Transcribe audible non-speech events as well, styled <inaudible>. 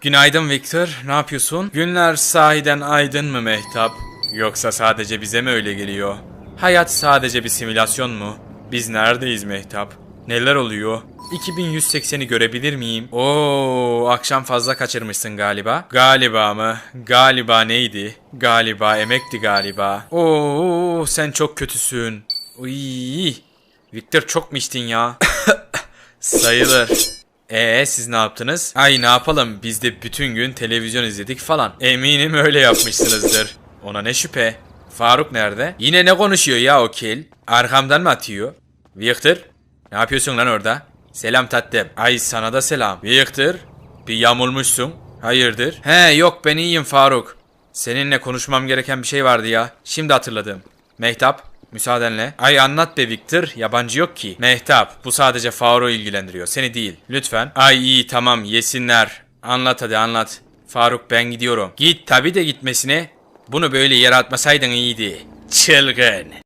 Günaydın Victor, ne yapıyorsun? Günler sahiden aydın mı Mehtap? Yoksa sadece bize mi öyle geliyor? Hayat sadece bir simülasyon mu? Biz neredeyiz Mehtap? Neler oluyor? 2180'i görebilir miyim? Oo, akşam fazla kaçırmışsın galiba. Galiba mı? Galiba neydi? Galiba emekti galiba. Oo, sen çok kötüsün. Uy. Victor çok mu içtin ya? <laughs> Sayılır. Ee siz ne yaptınız? Ay ne yapalım biz de bütün gün televizyon izledik falan. Eminim öyle yapmışsınızdır. <laughs> Ona ne şüphe. Faruk nerede? Yine ne konuşuyor ya o kel? Arkamdan mı atıyor? Victor? Ne yapıyorsun lan orada? Selam tatlım. Ay sana da selam. Victor? Bir yamulmuşsun. Hayırdır? He yok ben iyiyim Faruk. Seninle konuşmam gereken bir şey vardı ya. Şimdi hatırladım. Mehtap, müsaadenle. Ay anlat be Victor, yabancı yok ki. Mehtap, bu sadece Faruk'u ilgilendiriyor, seni değil. Lütfen. Ay iyi tamam, yesinler. Anlat hadi anlat. Faruk ben gidiyorum. Git tabi de gitmesine. Bunu böyle yere atmasaydın iyiydi. Çılgın.